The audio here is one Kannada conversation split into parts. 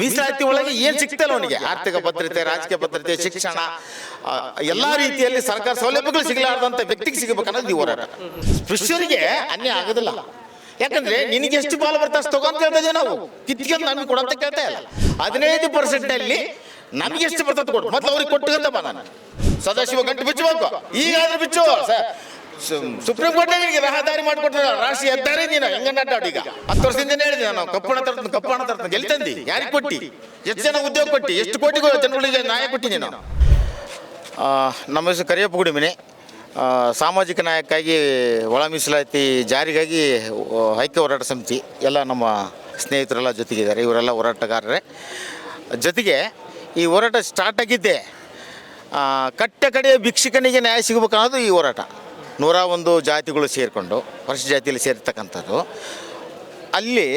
ಮೀಸಲಾತಿ ಒಳಗೆ ಏನು ಸಿಗ್ತಲ್ಲ ಅವನಿಗೆ? ಆರ್ಥಿಕ ಭದ್ರತೆ ರಾಜಕೀಯ ಭದ್ರತೆ ಶಿಕ್ಷಣ ಎಲ್ಲಾ ರೀತಿಯಲ್ಲಿ ಸರ್ಕಾರ ಸೌಲಭ್ಯಗಳು ಸಿಗಲಾರ್ದಂತ ವ್ಯಕ್ತಿಗೆ ಸಿಗಬೇಕನ್ನೋದು ಈ ಹೋರಾಟ ಸ್ಪೃಶ್ಯರಿಗೆ ಅನ್ಯ ಆಗೋದಿಲ್ಲ. ಯಾಕಂದ್ರೆ ನಿನಗೆ ಎಷ್ಟು ಪಾಲು ಬರ್ತಾ ಅಷ್ಟು ತಗೋಂತ ಹೇಳ್ತಾ ನಾವು. ಕಿತ್ಕೊಂಡು ನಮಗೆ ಕೊಡಂತ ಕೇಳ್ತಾ ಇಲ್ಲ. ಹದಿನೈದು ಪರ್ಸೆಂಟ್ ಅಲ್ಲಿ ನಮಗೆ ಎಷ್ಟು ಬರ್ತದೆ ಕೊಡು ಮೊದಲು ಅವ್ರಿಗೆ ಕೊಟ್ಟು ಬಾ ನಾನು. ಸದಾಶಿವ ಗಂಟು ಬಿಚ್ಚಬೇಕು. ಈಗಾದ್ರೂ ಬಿಚ್ಚು. ಸರ್ ಸುಪ್ರೀಂ ಕೋರ್ಟ್ ನಿನಗೆ ರಹದಾರಿ ಮಾಡಿಕೊಟ್ರ ರಾಷ್ಟ್ರೀಯ ಹೆದ್ದಾರಿ ನೀನು, ಹೆಂಗ ಅಡ್ಡಾಡು ಈಗ? ಹತ್ತು ವರ್ಷದಿಂದ ಹೇಳಿದೆ ನಾನು ಕಪ್ಪಣ ತರ್ತನ ಕಪ್ಪಣ ತರ್ತನ. ಎಲ್ಲಿ ತಂದಿ? ಯಾರಿಗೆ ಕೊಟ್ಟಿ? ಎಷ್ಟು ಜನ ಉದ್ಯೋಗ ಕೊಟ್ಟಿ? ಎಷ್ಟು ಕೋಟಿ ಜನಗಳಿಗೆ ನ್ಯಾಯ ಕೊಟ್ಟಿ ನೀನು? ನಮ್ಮ ಹೆಸರು ಕರಿಯಪ್ಪ ಗುಡಿಮನೆ. ಸಾಮಾಜಿಕ ನ್ಯಾಯಕ್ಕಾಗಿ ಒಳ ಮೀಸಲಾತಿ ಜಾರಿಗಾಗಿ ಐಕ್ಯ ಹೋರಾಟ ಸಮಿತಿ, ಎಲ್ಲ ನಮ್ಮ ಸ್ನೇಹಿತರೆಲ್ಲ ಜೊತೆಗಿದ್ದಾರೆ. ಇವರೆಲ್ಲ ಹೋರಾಟಗಾರರೇ. ಜೊತೆಗೆ ಈ ಹೋರಾಟ ಸ್ಟಾರ್ಟ್ ಆಗಿದ್ದೆ ಕಟ್ಟ ಕಡೆಯ ಭಿಕ್ಷುಕನಿಗೆ ನ್ಯಾಯ ಸಿಗಬೇಕು ಅನ್ನೋದು ಈ ಹೋರಾಟ. ನೂರ ಒಂದು ಜಾತಿಗಳು ಸೇರಿಕೊಂಡು, ವರ್ಷ ಜಾತಿಯಲ್ಲಿ ಸೇರಿರ್ತಕ್ಕಂಥದ್ದು ಅಲ್ಲಿ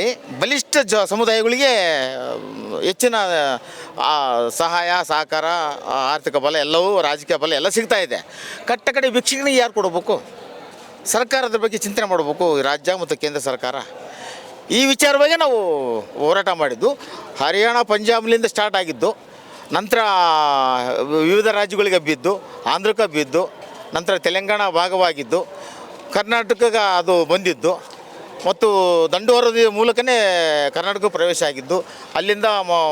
ಬಲಿಷ್ಠ ಜ ಸಮುದಾಯಗಳಿಗೆ ಹೆಚ್ಚಿನ ಸಹಾಯ, ಸಹಕಾರ ಆರ್ಥಿಕ ಬಲ ಎಲ್ಲವೂ, ರಾಜಕೀಯ ಬಲ ಎಲ್ಲ ಸಿಗ್ತಾ ಇದೆ. ಕಟ್ಟ ಕಡೆ ಭಿಕ್ಷಕನಿಗೆ ಯಾರು ಕೊಡಬೇಕು? ಸರ್ಕಾರದ ಬಗ್ಗೆ ಚಿಂತನೆ ಮಾಡಬೇಕು ರಾಜ್ಯ ಮತ್ತು ಕೇಂದ್ರ ಸರ್ಕಾರ. ಈ ವಿಚಾರವಾಗಿ ನಾವು ಹೋರಾಟ ಮಾಡಿದ್ದು, ಹರಿಯಾಣ, ಪಂಜಾಬ್ಲಿಂದ ಸ್ಟಾರ್ಟ್ ಆಗಿದ್ದು, ನಂತರ ವಿವಿಧ ರಾಜ್ಯಗಳಿಗೆ ಬಿದ್ದು, ಆಂಧ್ರಕ್ಕೆ ಹಬ್ಬಿದ್ದು ನಂತರ ತೆಲಂಗಾಣ ಭಾಗವಾಗಿದ್ದು ಕರ್ನಾಟಕಕ್ಕೆ ಅದು ಬಂದಿದ್ದು. ಮತ್ತು ದಂಡುವರದ ಮೂಲಕನೇ ಕರ್ನಾಟಕ ಪ್ರವೇಶ ಆಗಿದ್ದು, ಅಲ್ಲಿಂದ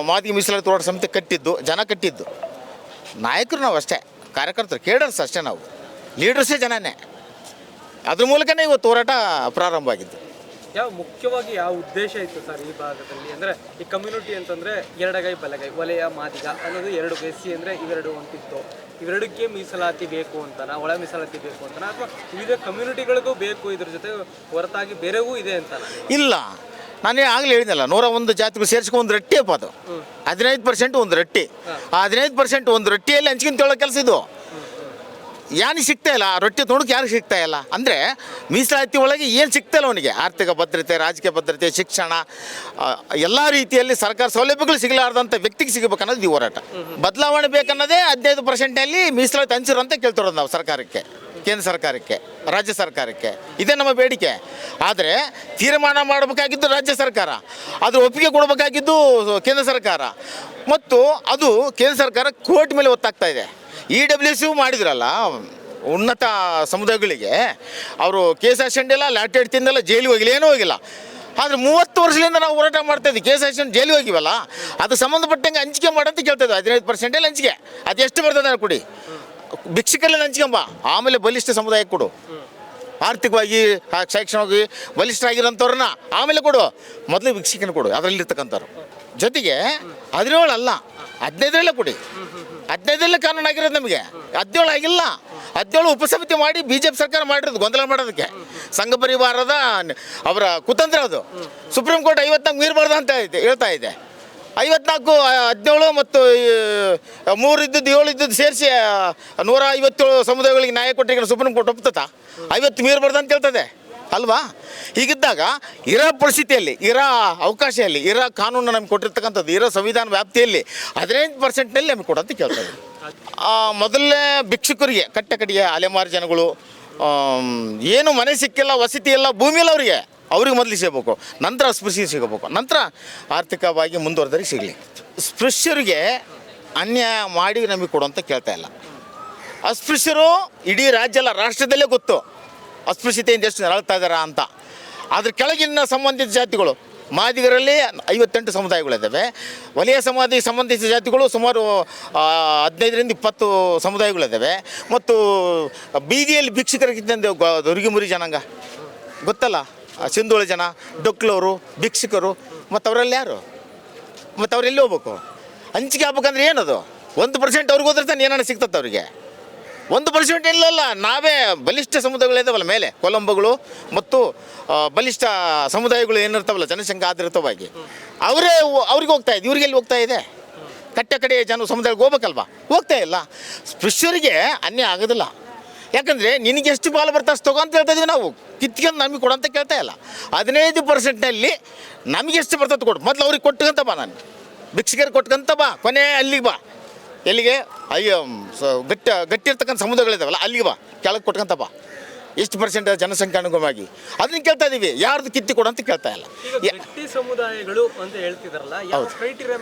ಮಾದಿ ಮೀಸಲಾತಿ ಹೋರಾಟ ಸಮಿತಿ ಕಟ್ಟಿದ್ದು, ಜನ ಕಟ್ಟಿದ್ದು. ನಾಯಕರು ನಾವು ಅಷ್ಟೇ, ಕಾರ್ಯಕರ್ತರು ಕೇಡರ್ಸ್ ಅಷ್ಟೇ ನಾವು. ಲೀಡರ್ಸೇ ಜನನೇ. ಅದ್ರ ಮೂಲಕನೇ ಇವತ್ತು ಹೋರಾಟ ಪ್ರಾರಂಭ ಆಗಿದ್ದು. ಯಾವ, ಮುಖ್ಯವಾಗಿ ಯಾವ ಉದ್ದೇಶ ಇತ್ತು ಸರ್ ಈ ಭಾಗದಲ್ಲಿ? ಅಂದರೆ ಈ ಕಮ್ಯುನಿಟಿ ಅಂತಂದರೆ ಎರಡಗೈ, ಬಲಗೈ ವಲಯ ಮಾದಿಗ ಅನ್ನೋದು ಎರಡು ಎಸ್ ಸಿ ಅಂದರೆ ಇವೆರಡು ಅಂತಿತ್ತು. ಇವೆರಡಕ್ಕೆ ಮೀಸಲಾತಿ ಬೇಕು ಅಂತನಾ ಒಳ ಮೀಸಲಾತಿ ಬೇಕು ಅಂತನಾ ಅಥವಾ ವಿವಿಧ ಕಮ್ಯುನಿಟಿಗಳಿಗೂ ಬೇಕು ಇದ್ರ ಜೊತೆ ಹೊರತಾಗಿ ಬೇರೆಗೂ ಇದೆ ಅಂತ ಇಲ್ಲ. ನಾನೇ ಆಗಲೇ ಹೇಳಿದ್ನಲ್ಲ ನೂರ ಒಂದು ಜಾತಿಗಳು ಸೇರಿಸ್ಕೊಂಡು ಒಂದು ರಟ್ಟಿ ಅಪ್ಪ ಅದು. ಹದಿನೈದು ಪರ್ಸೆಂಟ್ ಒಂದು ರಟ್ಟಿ. ಆ ಹದಿನೈದು ಪರ್ಸೆಂಟ್ ಒಂದು ರೊಟ್ಟಿಯಲ್ಲಿ ಹಂಚ್ಕೊಂಡು ತೊಗೊಳ್ಳೋ ಕೆಲಸ ಇದು. ಯಾನಿಗೆ ಸಿಗ್ತಾ ಇಲ್ಲ? ರೊಟ್ಟಿ ತೊಣಕ್ಕೆ ಯಾರಿಗೆ ಸಿಗ್ತಾ ಇಲ್ಲ? ಅಂದರೆ ಮೀಸಲಾತಿ ಒಳಗೆ ಏನು ಸಿಗ್ತಾ ಇಲ್ಲ ಅವನಿಗೆ? ಆರ್ಥಿಕ ಭದ್ರತೆ, ರಾಜಕೀಯ ಭದ್ರತೆ, ಶಿಕ್ಷಣ ಎಲ್ಲ ರೀತಿಯಲ್ಲಿ ಸರ್ಕಾರ ಸೌಲಭ್ಯಗಳು ಸಿಗಲಾರ್ದಂಥ ವ್ಯಕ್ತಿಗೆ ಸಿಗಬೇಕು ಅನ್ನೋದು ಈ ಹೋರಾಟ. ಬದಲಾವಣೆ ಬೇಕನ್ನೋದೇ ಹದಿನೈದು ಪರ್ಸೆಂಟಲ್ಲಿ ಮೀಸಲಾತಿ ಹಂಚಿರು ಅಂತ ಕೇಳ್ತಿರೋದು ನಾವು ಸರ್ಕಾರಕ್ಕೆ, ಕೇಂದ್ರ ಸರ್ಕಾರಕ್ಕೆ, ರಾಜ್ಯ ಸರ್ಕಾರಕ್ಕೆ. ಇದೇ ನಮ್ಮ ಬೇಡಿಕೆ. ಆದರೆ ತೀರ್ಮಾನ ಮಾಡಬೇಕಾಗಿದ್ದು ರಾಜ್ಯ ಸರ್ಕಾರ ಅದು ಒಪ್ಪಿಗೆ ಕೊಡಬೇಕಾಗಿದ್ದು ಕೇಂದ್ರ ಸರ್ಕಾರ. ಮತ್ತು ಅದು ಕೇಂದ್ರ ಸರ್ಕಾರ ಕೋರ್ಟ್ ಮೇಲೆ ಒತ್ತಾಗ್ತಾ ಇದೆ. ಇ ಡಬ್ಲ್ಯೂ ಸಿ ಮಾಡಿದ್ರಲ್ಲ, ಉನ್ನತ ಸಮುದಾಯಗಳಿಗೆ, ಅವರು ಕೇಸ್ ಹಾಕ್ಕೊಂಡಿಲ್ಲ ಲ್ಯಾಟೆಡ್ ತಿಂದಲ್ಲ ಜೈಲಿಗೆ ಹೋಗಿಲ್ಲ, ಏನೂ ಹೋಗಿಲ್ಲ. ಆದರೆ ಮೂವತ್ತು ವರ್ಷದಿಂದ ನಾವು ಹೋರಾಟ ಮಾಡ್ತಾ ಇದ್ವಿ ಕೇಸ್ ಹಾಕ್ಕೊಂಡು ಜೈಲಿಗೆ ಹೋಗಿವಲ್ಲ, ಅದು ಸಂಬಂಧಪಟ್ಟಂಗೆ ಹಂಚಿಕೆ ಮಾಡಂತ ಕೇಳ್ತಾ ಹದಿನೈದು ಪರ್ಸೆಂಟಲ್ಲಿ ಹಂಚಿಕೆ. ಅದು ಎಷ್ಟು ಬರ್ತದೆ ಕೊಡಿ ಭಿಕ್ಷಕರಲ್ಲಿ ಹಂಚ್ಕೊಂಬ, ಆಮೇಲೆ ಬಲಿಷ್ಠ ಸಮುದಾಯಕ್ಕೆ ಕೊಡು. ಆರ್ಥಿಕವಾಗಿ ಶೈಕ್ಷಣಿಕವಾಗಿ ಬಲಿಷ್ಠರಾಗಿರೋಂಥವ್ರನ್ನ ಆಮೇಲೆ ಕೊಡು, ಮೊದಲು ಭಿಕ್ಷಕನ ಕೊಡು, ಅದರಲ್ಲಿರ್ತಕ್ಕಂಥವ್ರು. ಜೊತೆಗೆ ಹದಿನೇಳು ಅಲ್ಲ ಹದಿನೈದರಲ್ಲೇ ಕೊಡಿ. ಹದಿನೈದರಲ್ಲೇ ಕಾನೂನು ಆಗಿರೋದು ನಮಗೆ. ಹದಿನೇಳು ಆಗಿಲ್ಲ. ಹದಿನೇಳು ಉಪಸಮಿತಿ ಮಾಡಿ ಬಿ ಜೆ ಪಿ ಸರ್ಕಾರ ಮಾಡಿರೋದು, ಗೊಂದಲ ಮಾಡೋದಕ್ಕೆ. ಸಂಘ ಪರಿವಾರದ ಅವರ ಕುತಂತ್ರ ಅದು. ಸುಪ್ರೀಂ ಕೋರ್ಟ್ ಐವತ್ನಾಲ್ಕು ಮೀರಬಾರ್ದು ಅಂತ ಹೇಳ್ತಾ ಇದೆ. ಐವತ್ನಾಲ್ಕು ಹದಿನೇಳು ಮತ್ತು ಮೂರು ಇದ್ದದ್ದು, ಏಳು ಇದ್ದದ್ದು ಸೇರಿಸಿ ನೂರ ಐವತ್ತೇಳು ಸಮುದಾಯಗಳಿಗೆ ನ್ಯಾಯ ಕೊಟ್ಟಿಗೆ ಸುಪ್ರೀಂ ಕೋರ್ಟ್ ಒಪ್ತತಾ ಐವತ್ತು ಮೀರಬಾರ್ದು ಅಂತ ಹೇಳ್ತದೆ ಅಲ್ವಾ? ಹೀಗಿದ್ದಾಗ ಇರೋ ಪರಿಸ್ಥಿತಿಯಲ್ಲಿ ಇರೋ ಅವಕಾಶದಲ್ಲಿ ಇರೋ ಕಾನೂನು ನಮ್ಗೆ ಕೊಟ್ಟಿರ್ತಕ್ಕಂಥದ್ದು ಇರೋ ಸಂವಿಧಾನ ವ್ಯಾಪ್ತಿಯಲ್ಲಿ ಹದಿನೈದು ಪರ್ಸೆಂಟ್ನಲ್ಲಿ ನಮಗೆ ಕೊಡಂತ ಕೇಳ್ತದೆ ಆ, ಮೊದಲನೇ ಭಿಕ್ಷುಕರಿಗೆ ಕಟ್ಟ ಕಡೆಯ ಅಲೆಮಾರಿ ಜನಗಳು ಏನು ಮನೆ ಸಿಕ್ಕಿಲ್ಲ ವಸತಿ ಇಲ್ಲ ಭೂಮಿ ಇಲ್ಲ ಅವರಿಗೆ ಅವ್ರಿಗೆ ಮೊದಲು ಸಿಗಬೇಕು. ನಂತರ ಅಸ್ಪೃಶ್ಯರಿಗೆ ಸಿಗಬೇಕು. ನಂತರ ಆರ್ಥಿಕವಾಗಿ ಮುಂದುವರೆದರಿಗೆ ಸಿಗಲಿ. ಸ್ಪೃಶ್ಯರಿಗೆ ಅನ್ಯಾಯ ಮಾಡಿ ನಮಗೆ ಕೊಡುವಂತ ಕೇಳ್ತಾ ಇಲ್ಲ. ಅಸ್ಪೃಶ್ಯರು ಇಡೀ ರಾಜ್ಯ ಅಲ್ಲ ರಾಷ್ಟ್ರದಲ್ಲೇ ಗೊತ್ತು. ಅಸ್ಪೃಶ್ಯತೆಯಿಂದ ಎಷ್ಟು ನರಳ್ತಾ ಇದ್ದಾರಾ ಅಂತ. ಅದ್ರ ಕೆಳಗಿನ ಸಂಬಂಧಿತ ಜಾತಿಗಳು, ಮಾದಿಗರಲ್ಲಿ ಐವತ್ತೆಂಟು ಸಮುದಾಯಗಳಿದ್ದಾವೆ. ವಲಯ ಸಮಾಧಿ ಸಂಬಂಧಿಸಿದ ಜಾತಿಗಳು ಸುಮಾರು ಹದಿನೈದರಿಂದ ಇಪ್ಪತ್ತು ಸಮುದಾಯಗಳಿದ್ದಾವೆ. ಮತ್ತು ಬೀದಿಯಲ್ಲಿ ಭಿಕ್ಷುಕರಿಗಿದ್ದಂತೆ ದುರ್ಗಿ ಮುರಿ ಜನಾಂಗ. ಗೊತ್ತಲ್ಲ? ಸಿಂಧೋಳಿ ಜನ ಡೊಕ್ಲವರು ಭಿಕ್ಷುಕರು ಮತ್ತು ಅವರಲ್ಲಿ ಯಾರು? ಮತ್ತು ಅವ್ರು ಎಲ್ಲಿ ಹೋಗ್ಬೇಕು? ಹಂಚಿಕೆ ಆಗ್ಬೇಕಂದ್ರೆ ಏನದು? ಒಂದು ಪರ್ಸೆಂಟ್ ಅವ್ರಿಗೆ ಹೋದ್ರೆ ತಾನೆ ಏನಾರು ಸಿಗ್ತದೆ ಅವರಿಗೆ? ಒಂದು ಪರ್ಸೆಂಟ್ ಇಲ್ಲಲ್ಲ, ನಾವೇ ಬಲಿಷ್ಠ ಸಮುದಾಯಗಳಿದ್ದಾವಲ್ಲ ಮೇಲೆ, ಕೊಲಂಬಗಳು ಮತ್ತು ಬಲಿಷ್ಠ ಸಮುದಾಯಗಳು ಏನಿರ್ತಾವಲ್ಲ, ಜನಸಂಖ್ಯೆ ಆಧಾರಿತವಾಗಿ. ಅವರೇ ಅವ್ರಿಗೆ ಹೋಗ್ತಾ ಇದೆ, ಇವ್ರಿಗೆ ಎಲ್ಲಿ ಹೋಗ್ತಾ ಇದೆ? ಕಟ್ಟ ಕಡೆ ಜನ ಸಮುದಾಯಕ್ಕೆ ಹೋಗ್ಬೇಕಲ್ವಾ? ಹೋಗ್ತಾ ಇಲ್ಲ. ಸ್ಪೃಶ್ಯರಿಗೆ ಅನ್ಯ ಆಗೋದಿಲ್ಲ. ಯಾಕಂದರೆ ನಿನಗೆ ಎಷ್ಟು ಪಾಲು ಬರ್ತಾ ತಗೋ ಅಂತ ಹೇಳ್ತಾ ಇದೀವಿ ನಾವು. ಕಿತ್ಕೊಂಡು ನಮಗೆ ಕೊಡು ಅಂತ ಕೇಳ್ತಾ ಇಲ್ಲ. ಹದಿನೈದು ಪರ್ಸೆಂಟ್ನಲ್ಲಿ ನಮಗೆ ಎಷ್ಟು ಬರ್ತದೆ ಕೊಡು. ಮೊದಲು ಅವ್ರಿಗೆ ಕೊಟ್ಕಂತ ಬಾ ನಾನು. ಭಿಕ್ಷಕರಿಗೆ ಕೊಟ್ಕಂತ ಬಾ, ಕೊನೆ ಅಲ್ಲಿಗೆ ಬಾ. ಎಲ್ಲಿಗೆ? ಅಯ್ಯೋ ಸ ಗಟ್ಟಿ ಗಟ್ಟಿರ್ತಕ್ಕಂಥ ಸಮುದಾಯಗಳಿದಾವಲ್ಲ ಅಲ್ಲಿಗೆ ಬಾ ಕೆಳಗೆ ಕೊಟ್ಕೊಂತಪ್ಪ ಎಷ್ಟು ಪರ್ಸೆಂಟ್ ಜನಸಂಖ್ಯೆ ಅನುಗುಣವಾಗಿ. ಅದನ್ನ ಕೇಳ್ತಾ ಇದೀವಿ ಯಾರ್ದು ಕಿತ್ತಿ ಕೊಡು ಅಂತ ಕೇಳ್ತಾ ಇಲ್ಲ. ಗಟ್ಟಿ ಸಮುದಾಯಗಳು ಅಂತ ಹೇಳ್ತಿದಾರಲ್ಲ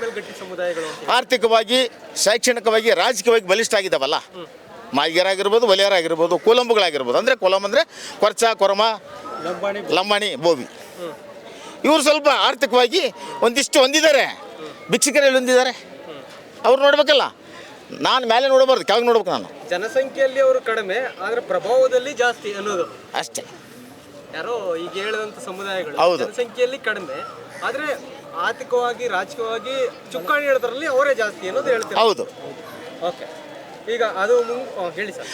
ಮೇಲೆ ಗಟ್ಟಿ ಸಮುದಾಯಗಳು ಅಂತ ಆರ್ಥಿಕವಾಗಿ ಶೈಕ್ಷಣಿಕವಾಗಿ ರಾಜಕೀಯವಾಗಿ ಬಲಿಷ್ಠ ಆಗಿದ್ದಾವಲ್ಲ ಮಾಯಿಗರಾಗಿರ್ಬೋದು ವಲಿಯರಾಗಿರ್ಬೋದು ಕೂಲಂಬುಗಳಾಗಿರ್ಬೋದು. ಅಂದರೆ ಕೂಲಂಬ್ ಅಂದರೆ ಕೊರ್ಚ ಕೊರಮ ಲಂಬಾಣಿ ಲಂಬಾಣಿ ಬೋವಿ. ಇವರು ಸ್ವಲ್ಪ ಆರ್ಥಿಕವಾಗಿ ಒಂದಿಷ್ಟು ಹೊಂದಿದ್ದಾರೆ. ಬಿಚ್ಚಿಕರೆಯಲ್ಲಿ ಹೊಂದಿದ್ದಾರೆ. ಅವ್ರು ನೋಡ್ಬೇಕಲ್ಲ. ನಾನು ಮೇಲೆ ನೋಡಬಾರ್ದು ಕೆಳಗೆ ನೋಡ್ಬೇಕು ನಾನು. ಜನಸಂಖ್ಯೆಯಲ್ಲಿ ಅವರು ಕಡಿಮೆ ಆದ್ರೆ ಪ್ರಭಾವದಲ್ಲಿ ಜಾಸ್ತಿ ಅನ್ನೋದು. ಅಷ್ಟೇ. ಯಾರೋ ಈಗ ಹೇಳಿದಂತ ಸಮುದಾಯಗಳು ಹೌದು. ಜನಸಂಖ್ಯೆಯಲ್ಲಿ ಕಡಿಮೆ ಆದ್ರೆ ಆರ್ಥಿಕವಾಗಿ ರಾಜಕೀಯವಾಗಿ ಚುಕ್ಕಾಣಿ ಹೇಳೋದ್ರಲ್ಲಿ ಅವರೇ ಜಾಸ್ತಿ ಅನ್ನೋದು ಹೇಳ್ತಾರೆ ಹೌದು. ಓಕೆ. ಈಗ ಅದು ಮುಂ- ಆ, ಹೇಳಿ ಸರ್.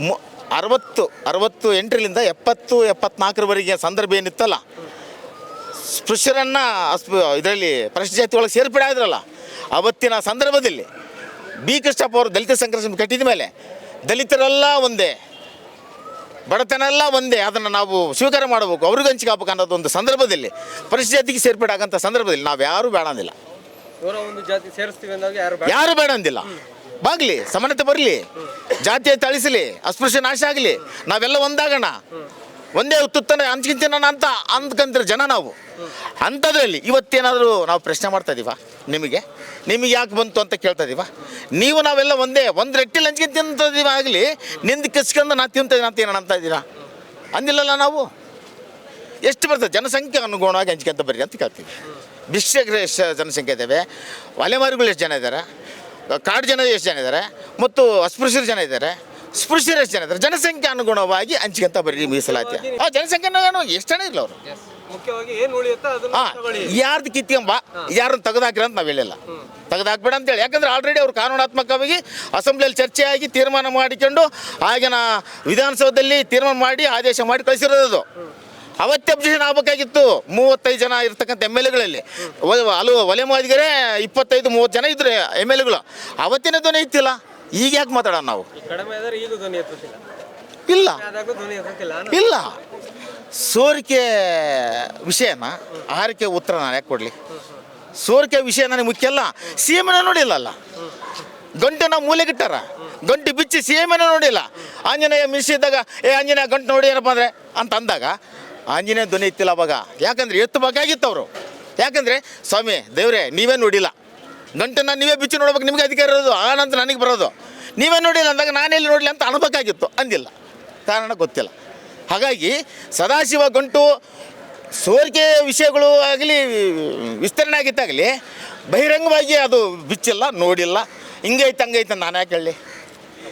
ಮು- ಅರವತ್ತು ಅರವತ್ತು ಎಂಟರಿಂದ ಎಪ್ಪತ್ತು ಎಪ್ಪತ್ನಾಲ್ಕರವರೆಗೆ ಸಂದರ್ಭ ಏನಿತ್ತಲ್ಲ ಸ್ಪೃಶ್ಯರನ್ನು ಇದರಲ್ಲಿ ಪರಿಶಿಷ್ಟ ಜಾತಿ ಒಳಗೆ ಸೇರ್ಪಡೆ ಆದ್ರಲ್ಲ ಅವತ್ತಿನ ಸಂದರ್ಭದಲ್ಲಿ ಬಿ ಕೃಷ್ಣಪ್ಪ ಅವರು ದಲಿತ ಸಂಘರ್ಷ ಕಟ್ಟಿದ ಮೇಲೆ ದಲಿತರೆಲ್ಲ ಒಂದೇ ಬಡತನ ಎಲ್ಲ ಒಂದೇ ಅದನ್ನು ನಾವು ಸ್ವೀಕಾರ ಮಾಡಬೇಕು ಅವ್ರಿಗೆ ಹಂಚಿಕೆ ಅನ್ನೋದು ಒಂದು ಸಂದರ್ಭದಲ್ಲಿ ಪರಿಶಿಷ್ಟ ಜಾತಿಗೆ ಸೇರ್ಪಡೆ ಆಗಂಥ ಸಂದರ್ಭದಲ್ಲಿ ನಾವು ಯಾರೂ ಬೇಡ ಅಂದಿಲ್ಲ. ಇವರ ಒಂದು ಜಾತಿ ಸೇರಿಸ್ತೀವಿ ಅಂದಾಗ ಯಾರು ಬೇಡ? ಯಾರು ಬೇಡಂದಿಲ್ಲ ಬಾಗ್ಲಿ ಸಮಾನತೆ ಬರಲಿ ಜಾತಿಯ ತಳಿಸಲಿ ಅಸ್ಪೃಶ್ಯ ನಾಶ ಆಗಲಿ ನಾವೆಲ್ಲ ಒಂದಾಗೋಣ. ಒಂದೇ ತುತ್ತನ ಹಂಚ್ಕಿಂತೀನ ಅಂತ ಅಂದ್ಕಂತೀರ ಜನ ನಾವು. ಅಂಥದ್ರಲ್ಲಿ ಇವತ್ತೇನಾದರೂ ನಾವು ಪ್ರಶ್ನೆ ಮಾಡ್ತಾ ಇದೀವ? ನಿಮಗೆ? ನಿಮಗೆ ಯಾಕೆ ಬಂತು ಅಂತ ಕೇಳ್ತಾ ಇದೀವ? ನೀವು ನಾವೆಲ್ಲ ಒಂದೇ, ಒಂದು ರೆಟ್ಟಿಲ್ ಹಂಚ್ಕಿಂತ ತಿಂತದೀವ ಆಗಲಿ? ನಿಂದು ಕಿಸ್ಕೊಂಡು ನಾ ತಿಂತ ಅಂತ ಏನೋ ಅಂತ ಇದ್ದೀರಾ ಅಂದಿಲ್ಲಲ್ಲ ನಾವು? ಎಷ್ಟು ಬರ್ತದೆ? ಜನಸಂಖ್ಯೆ ಅನುಗುಣವಾಗಿ ಹಂಚ್ಕೊಂತ ಬರ್ರಿ ಅಂತ ಕೇಳ್ತೀವಿ. ಭಿಕ್ಷಕರು ಎಷ್ಟು ಜನಸಂಖ್ಯೆ ಇದ್ದಾವೆ ಒಲೆಮಾರಿಗಳು ಎಷ್ಟು ಜನ ಇದ್ದಾರೆ ಕಾಡು ಜನ ಎಷ್ಟು ಜನ ಇದ್ದಾರೆ ಮತ್ತು ಅಸ್ಪೃಶ್ಯರು ಜನ ಇದ್ದಾರೆ ಸ್ಪೃಶ್ಯರು ಎಷ್ಟು ಜನ ಇದ್ದಾರೆ ಜನಸಂಖ್ಯೆ ಅನುಗುಣವಾಗಿ ಹಂಚ್ಕೊಂತ ಬರೀ ಮೀಸಲಾತಿ. ಆ ಜನಸಂಖ್ಯೆ ಅನುಗುಣ ಎಷ್ಟು ಜನ ಇಲ್ಲ ಅವರು? ಮುಖ್ಯವಾಗಿ ಏನು ಉಳಿಯುತ್ತೋ ಅದನ್ನ ಹಾಂ ತಗೊಳ್ಳಿ. ಯಾರ್ದು ಕಿತ್ಕೊಂಬ ಯಾರನ್ನು ತೆಗೆದಾಕ್ರಿ ಅಂತ ನಾವು ಹೇಳಿಲ್ಲ. ತೆಗೆದಾಕ್ಬೇಡ ಅಂತೇಳಿ. ಯಾಕಂದ್ರೆ ಆಲ್ರೆಡಿ ಅವ್ರು ಕಾನೂನಾತ್ಮಕವಾಗಿ ಅಸೆಂಬ್ಲಿಯಲ್ಲಿ ಚರ್ಚೆ ಆಗಿ ತೀರ್ಮಾನ ಮಾಡಿಕೊಂಡು ಆಗಿನ ವಿಧಾನಸೌಧದಲ್ಲಿ ತೀರ್ಮಾನ ಮಾಡಿ ಆದೇಶ ಮಾಡಿ ಕಳಿಸಿರೋದು. ಅವತ್ತೆ ಅಬ್ಜೆಕ್ಷನ್ ಆಗಬೇಕಾಗಿತ್ತು. ಮೂವತ್ತೈದು ಜನ ಇರ್ತಕ್ಕಂಥ ಎಂ ಎಲ್ ಎಗಳಲ್ಲಿ. ಹಲವು ಒಲೆ ಮಾದಿಗರೇ ಇಪ್ಪತ್ತೈದು ಮೂವತ್ತು ಜನ ಇದ್ರು ಎಂ ಎಲ್ ಎಗಳು. ಅವತ್ತಿನ ಧ್ವನಿ ಇತ್ತಿಲ್ಲ. ಈಗ ಯಾಕೆ ಮಾತಾಡೋಣ ನಾವು? ಈ ಕಡಿಮೆ ಆದ್ರೆ ಈಗ ಧ್ವನಿ ಎತ್ತುತ್ತಿಲ್ಲ. ಇಲ್ಲ. ಆದಾಗೂ ಧ್ವನಿ ಎತ್ತುತ್ತಿಲ್ಲ ಇಲ್ಲ. ಸೋರಿಕೆ ವಿಷಯನ ಆಹಾರಕ್ಕೆ ಉತ್ತರ ನಾನು ಯಾಕೆ ಕೊಡಲಿ? ಸೋರಿಕೆ ವಿಷಯ ನನಗೆ ಮುಖ್ಯ ಅಲ್ಲ. ಸಿ ಎಮ್ನ ನೋಡಿಲ್ಲಲ್ಲ ಗಂಟೆನ ಮೂಲೆಗಿಟ್ಟಾರ? ಗಂಟೆ ಬಿಚ್ಚಿ ಸಿ ಎಮ್ನ ನೋಡಿಲ್ಲ ಆಂಜನೇಯ ಇದ್ದಾಗ ಏ ಆಂಜನೇಯ ಗಂಟು ನೋಡಿ ಏನಪ್ಪ ಅಂದರೆ? ಅಂತ ಅಂದಾಗ ಆಂಜನೇಯ ಧ್ವನಿ ಇತ್ತಿಲ್ಲ ಅವಾಗ. ಯಾಕಂದ್ರೆ ಎತ್ತಬೇಕಾಗಿತ್ತು ಅವರು. ಯಾಕಂದರೆ ಸ್ವಾಮಿ ದೇವ್ರೆ ನೀವೇ ನೋಡಿಲ್ಲ. ಗಂಟನ್ನ ನೀವೇ ಬಿಚ್ಚಿ ನೋಡ್ಬೇಕು, ನಿಮಗೆ ಅಧಿಕಾರ ಇರೋದು, ಆ ನಂತರ ನನಗೆ ಬರೋದು. ನೀವೇ ನೋಡಿಲ್ಲ ಅಂದಾಗ ನಾನೆಲ್ಲಿ ನೋಡಲಿ ಅಂತ ಅನ್ಬೇಕಾಗಿತ್ತು, ಅಂದಿಲ್ಲ. ಕಾರಣ ಗೊತ್ತಿಲ್ಲ. ಹಾಗಾಗಿ ಸದಾಶಿವ ಗಂಟು ಸೋರಿಕೆ ವಿಷಯಗಳು ಆಗಲಿ, ವಿಸ್ತರಣೆ ಆಗಿತ್ತಾಗಲಿ ಬಹಿರಂಗವಾಗಿ ಅದು ಬಿಚ್ಚಿಲ್ಲ, ನೋಡಿಲ್ಲ. ಹಿಂಗೈತೆ ಹಂಗೈತೆ ನಾನು ಯಾಕೆ ಹೇಳಿ?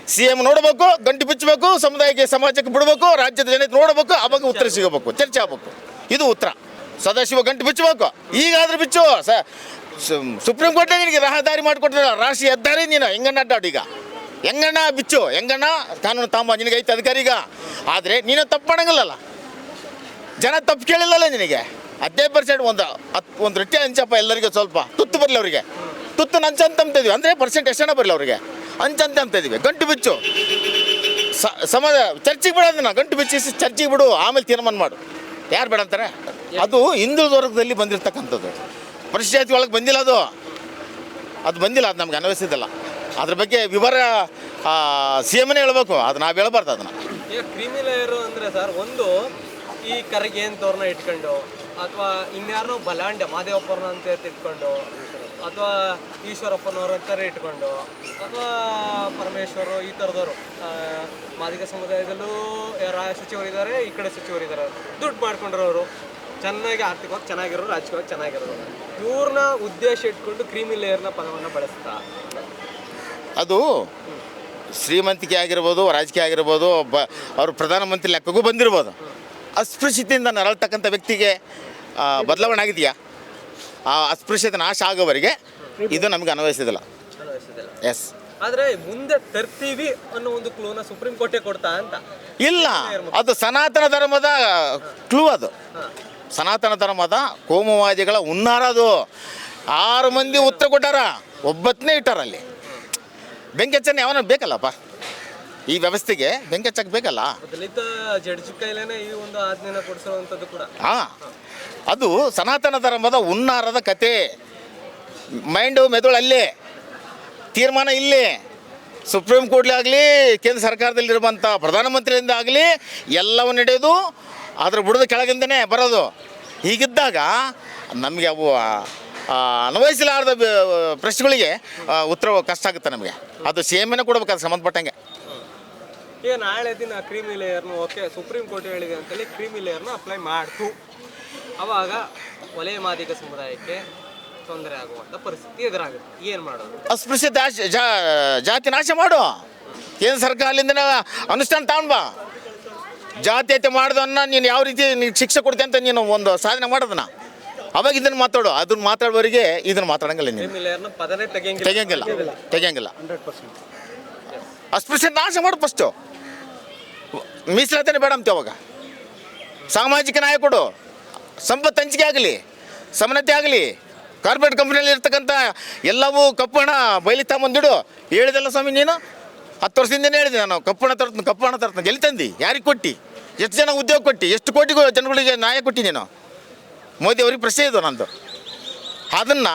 ಸಿ ಎಂ ನೋಡಬೇಕು, ಗಂಟು ಬಿಚ್ಚಬೇಕು, ಸಮುದಾಯಕ್ಕೆ, ಸಮಾಜಕ್ಕೆ ಬಿಡಬೇಕು, ರಾಜ್ಯದ ಜನತೆ ನೋಡಬೇಕು, ಅವಾಗ ಉತ್ತರ ಸಿಗಬೇಕು, ಚರ್ಚೆ ಆಗಬೇಕು. ಇದು ಉತ್ತರ. ಸದಾಶಿವ ಗಂಟು ಬಿಚ್ಚಬೇಕು. ಈಗಾದರೂ ಬಿಚ್ಚು, ಸು- ಸುಪ್ರೀಂ ಕೋರ್ಟೇ ನಿನಗೆ ರಹದಾರಿ ಮಾಡಿಕೊಟ್ಟಿಲ್ಲ ರಾಷ್ಟ್ರೀಯ ಹೆದ್ದಾರಿ ನೀನು. ಹೆಂಗಣ್ಣ ಅಡ್ಡಾಡು ಈಗ? ಹೆಂಗಣ್ಣ ಬಿಚ್ಚು? ಹೆಂಗಣ್ಣ? ಕಾನೂನು ತಾಂಬ ನಿನಗೆ ಐತೆ ಅಧಿಕಾರಿ ಈಗ. ಆದರೆ ನೀನು ತಪ್ಪು ಮಾಡಂಗಿಲ್ಲಲ್ಲ. ಜನ ತಪ್ಪು ಕೇಳಿಲ್ಲಲ್ಲ ನಿನಗೆ. ಹದಿನೈದು ಪರ್ಸೆಂಟ್ ಒಂದು ಹತ್ತು ಒಂದು ರೊಟ್ಟಿ ಹಂಚಪ್ಪ ಎಲ್ಲರಿಗೂ ಸ್ವಲ್ಪ. ತುತ್ತು ಬರಲಿ ಅವರಿಗೆ. ತುತ್ತು ನಂಚಂತ ಅಂತಿದ್ವಿ ಅಂದರೆ ಪರ್ಸೆಂಟ್ ಎಷ್ಟು ಜನ ಬರಲಿ ಅವರಿಗೆ? ಹಂಚಂತ ಅಂತ ಗಂಟು ಬಿಚ್ಚು. ಸಮಾಜ, ಚರ್ಚಿಗೆ ಬಿಡೋದನ್ನ ಗಂಟು ಬಿಚ್ಚಿಸಿ ಚರ್ಚಿಗೆ ಬಿಡು. ಆಮೇಲೆ ತೀರ್ಮಾನ ಮಾಡು. ಯಾರು ಬೇಡ ಅಂತಾರೆ? ಅದು ಹಿಂದುಳಿದ ವರ್ಗದಲ್ಲಿ ಬಂದಿರತಕ್ಕಂಥದ್ದು. ಪರಿಶಿಷ್ಟ ಜಾತಿ ಒಳಗೆ ಬಂದಿಲ್ಲ ಅದು. ಅದು ಬಂದಿಲ್ಲ, ಅದು ನಮ್ಗೆ ಅನ್ವಯಿಸಿದ್ದಲ್ಲ. ಅದ್ರ ಬಗ್ಗೆ ವಿವರ ಸಿ ಎಮ್ನೇ ಹೇಳ್ಬೇಕು, ಅದು ನಾವು ಹೇಳ್ಬಾರ್ದು ಅದನ್ನ. ಈಗ ಕ್ರಿಮಿ ಅಂದ್ರೆ ಸರ್, ಒಂದು ಈ ಕರಗೆ ಅಂತವ್ರನ್ನ ಇಟ್ಕೊಂಡು, ಅಥವಾ ಇನ್ಯಾರನೋ ಬಲಾಂಡೆ ಮಾದೇವಪ್ಪವ್ರನ್ನ ಅಂತ ಇಟ್ಕೊಂಡು ಅಥವಾ ಈಶ್ವರಪ್ಪನವ್ರ ಅಂತಾರೆ ಇಟ್ಕೊಂಡು, ಅಥವಾ ಪರಮೇಶ್ವರು ಈ ಥರದವರು ಮಾದಿಗ ಸಮುದಾಯದಲ್ಲೂ ಸಚಿವರಿದ್ದಾರೆ, ಈ ಕಡೆ ಸಚಿವರಿದ್ದಾರೆ. ದುಡ್ಡು ಮಾಡ್ಕೊಂಡಿರೋರು. ಚೆನ್ನಾಗಿ ಆರ್ಥಿಕವಾಗಿ ಚೆನ್ನಾಗಿರೋರು ರಾಜಕೀಯವಾಗಿ ಚೆನ್ನಾಗಿರೋರು. ಇವ್ರನ್ನ ಉದ್ದೇಶ ಇಟ್ಕೊಂಡು ಕ್ರೀಮಿ ಲೇಯರ್ನ ಪದವನ್ನು ಬಳಸ್ತಾ. ಅದು ಶ್ರೀಮಂತಿಕೆ ಆಗಿರ್ಬೋದು ರಾಜಕೀಯ ಆಗಿರ್ಬೋದು ಬ ಅವರು ಪ್ರಧಾನಮಂತ್ರಿ ಲೆಕ್ಕಗೂ ಬಂದಿರ್ಬೋದು. ಅಸ್ಪೃಶ್ಯತೆಯಿಂದ ನರಳ್ತಕ್ಕಂಥ ವ್ಯಕ್ತಿಗೆ ಬದಲಾವಣೆ ಆಗಿದೆಯಾ? ಆ ಅಸ್ಪೃಶ್ಯತೆ ನಾಶ ಆಗೋವರೆಗೆ ಇದು ನಮಗೆ ಅನ್ವಯಿಸಿದಿಲ್ಲ. ಅನ್ವಯಿಸಿದೆಲ್ಲ. ಎಸ್ ಆದರೆ ಮುಂದೆ ತರ್ತೀವಿ ಅನ್ನೋ ಒಂದು ಕ್ಲೂನ ಸುಪ್ರೀಂ ಕೋರ್ಟೇ ಕೊಡ್ತಾ ಅಂತ. ಇಲ್ಲ ಅದು ಸನಾತನ ಧರ್ಮದ ಕ್ಲೂ ಅದು. ಸನಾತನ ಧರ್ಮದ ಕೋಮುವಾದಿಗಳ ಹುನ್ನಾರ ಅದು. ಆರು ಮಂದಿ ಉತ್ತರ ಕೊಟ್ಟಾರ ಒಬ್ಬತ್ತನೇ ಇಟ್ಟಾರ ಅಲ್ಲಿ ಬೆಂಕಿ ಹಚ್ಚನೆ ಯಾವನ ಬೇಕಲ್ಲಪ್ಪ? ಈ ವ್ಯವಸ್ಥೆಗೆ ಬೆಂಕಿ ಹಚ್ಚಕ್ಕೆ ಬೇಕಲ್ಲ? ದಲಿತ ಜಡ್ಜ್ ಕೈಲೇನೆ ಈ ಒಂದು ಆಜ್ಞೆನ ಕೊಡಿಸುವಂಥದ್ದು ಕೂಡ. ಹಾಂ. ಅದು ಸನಾತನ ಧರ್ಮದ ಹುನ್ನಾರದ ಕತೆ. ಮೈಂಡು ಮೆದುಳು ಅಲ್ಲಿ. ತೀರ್ಮಾನ ಇಲ್ಲಿ. ಸುಪ್ರೀಂ ಕೋರ್ಟ್ಲಿ ಆಗಲಿ ಕೇಂದ್ರ ಸರ್ಕಾರದಲ್ಲಿರುವಂಥ ಪ್ರಧಾನಮಂತ್ರಿಯಿಂದ ಆಗಲಿ ಎಲ್ಲವನ್ನು ನಡೆಯೋದು ಅದ್ರ ಬುಡದ ಕೆಳಗಿಂದನೇ ಬರೋದು. ಹೀಗಿದ್ದಾಗ ನಮಗೆ ಅವು ಅನ್ವಯಿಸಲಾರದ ಪ್ರಶ್ನೆಗಳಿಗೆ ಉತ್ತರ ಕಷ್ಟ ಆಗುತ್ತೆ ನಮಗೆ. ಅದು ಸೇಮೇನೆ ಕೊಡ್ಬೇಕು ಅದು ಸಂಬಂಧಪಟ್ಟಂಗೆ. ಈಗ ನಾಳೆ ದಿನ ಕ್ರೀಮಿ ಲೇಯರ್ನು ಓಕೆ ಸುಪ್ರೀಂ ಕೋರ್ಟ್ ಹೇಳಿದೆ ಅಂತೇಳಿ ಕ್ರೀಮಿ ಲೇಯರ್ನ ಅಪ್ಲೈ ಮಾಡ್ತು. ಅವಾಗ ವಲಯ ಮಾದಿಗ ಸಮುದಾಯಕ್ಕೆ ತೊಂದರೆ ಆಗುವಂಥ ಪರಿಸ್ಥಿತಿ ಎದುರಾಗುತ್ತೆ. ಏನು ಮಾಡೋದು? ಅಸ್ಪೃಶ್ಯ ಜಾತಿ ನಾಶ ಮಾಡು. ಕೇಂದ್ರ ಅಲ್ಲಿಂದ ಅನುಷ್ಠಾನ ತಗೊಂಡ್ ಬಾ ಜಾತೀಯತೆ ಮಾಡೋದನ್ನ ನೀನು ಯಾವ ರೀತಿ ನೀನು ಶಿಕ್ಷೆ ಕೊಡ್ತೀಯ ಅಂತ ನೀನು ಒಂದು ಸಾಧನೆ ಮಾಡೋದನ್ನ. ಅವಾಗ ಇದನ್ನ ಮಾತಾಡು ಅದನ್ನ ಮಾತಾಡೋರಿಗೆ ಇದನ್ನ ಮಾತಾಡಂಗಿಲ್ಲ ನೀನು. ತೆಗಿಯಂಗಿಲ್ಲ. ತೆಗಿಯಂಗಿಲ್ಲ ಅಸ್ಪೃಶ್ಯ ನಾಶ ಮಾಡು ಫಸ್ಟು ಮೀಸಲಾತನೇ ಬೇಡ ಅಂತೆ ಅವಾಗ. ಸಾಮಾಜಿಕ ನ್ಯಾಯ ಕೊಡು. ಸಂಪತ್ತು ಹಂಚಿಕೆ ಆಗಲಿ ಸಮಾನತೆ ಆಗಲಿ. ಕಾರ್ಪೊರೇಟ್ ಕಂಪ್ನಿಯಲ್ಲಿ ಇರ್ತಕ್ಕಂಥ ಎಲ್ಲವೂ ಕಪ್ಪಣ ಹಣ ಬಯಲಿ ತಗೊಂಬಂದಿಡು ಹೇಳಿದಲ್ಲ ಸ್ವಾಮಿ ನೀನು? ಹತ್ತು ವರ್ಷದಿಂದನೇ ಹೇಳಿದೆ ನಾನು ಕಪ್ಪು ಹಣ ತರ್ತೀನಿ ಕಪ್ಪು ಹಣ ತರ್ತೀನಿ. ಎಲ್ಲಿ ತಂದು? ಯಾರಿಗೆ ಕೊಟ್ಟು? ಎಷ್ಟು ಜನ ಉದ್ಯೋಗ ಕೊಟ್ಟು? ಎಷ್ಟು ಕೋಟಿ ಜನಗಳಿಗೆ ನ್ಯಾಯ ಕೊಟ್ಟಿ ನೀನು? ಮೋದಿ ಅವ್ರಿಗೆ ಪ್ರಶ್ನೆ ಇದು ನಂದು. ಅದನ್ನು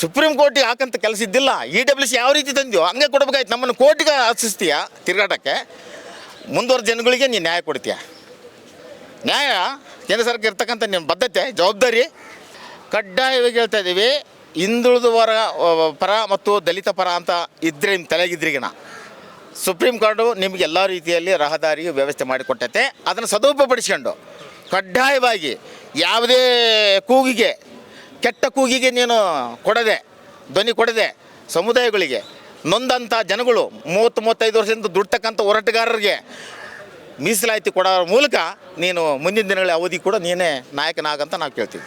ಸುಪ್ರೀಂ ಕೋರ್ಟಿಗೆ ಹಾಕಂತ ಕೆಲಸ ಇದ್ದಿಲ್ಲ? ಇ ಡಬ್ಲ್ಯೂ ಸಿ ಯಾವ ರೀತಿ ತಂದೆಯೋ, ಹಂಗೆ ಕೊಡಬೇಕಾಯ್ತು. ನಮ್ಮನ್ನು ಕೋರ್ಟಿಗೆ ಹಸಿಸ್ತೀಯ ತಿರುಗಾಟಕ್ಕೆ? ಮುಂದುವರೆದ ಜನಗಳಿಗೆ ನೀನು ನ್ಯಾಯ ಕೊಡ್ತೀಯ? ನ್ಯಾಯ ಕೇಂದ್ರ ಸರ್ಕಾರ ಇರ್ತಕ್ಕಂಥ ನಿಮ್ಮ ಬದ್ಧತೆ, ಜವಾಬ್ದಾರಿ. ಕಡ್ಡಾಯವಾಗಿ ಹೇಳ್ತಾ ಇದ್ದೀವಿ ಹಿಂದುಳಿದ ವರ ಪರ ಮತ್ತು ದಲಿತ ಪರ ಅಂತ ಇದ್ರೆ ನಿಮ್ಮ ತಲೆಗಿದ್ರಿಗಿನ ಸುಪ್ರೀಂ ಕೋರ್ಟು ನಿಮಗೆ ಎಲ್ಲ ರೀತಿಯಲ್ಲಿ ರಹದಾರಿ ವ್ಯವಸ್ಥೆ ಮಾಡಿಕೊಟ್ಟೈತೆ. ಅದನ್ನು ಸದುಪಡಿಸ್ಕೊಂಡು ಕಡ್ಡಾಯವಾಗಿ ಯಾವುದೇ ಕೂಗಿಗೆ, ಕೆಟ್ಟ ಕೂಗಿಗೆ ನೀನು ಕೊಡದೆ, ಧ್ವನಿ ಕೊಡದೆ ಸಮುದಾಯಗಳಿಗೆ ನೊಂದಂಥ ಜನಗಳು ಮೂವತ್ತು, ಮೂವತ್ತೈದು ವರ್ಷದಿಂದ ದುಡ್ತಕ್ಕಂಥ ಹೋರಾಟಗಾರರಿಗೆ ಮೀಸಲಾತಿ ಕೊಡೋ ಮೂಲಕ ನೀನು ಮುಂದಿನ ದಿನಗಳ ಅವಧಿ ಕೂಡ ನೀನೇ ನಾಯಕನಾಗಂತ ನಾವು ಕೇಳ್ತೀವಿ.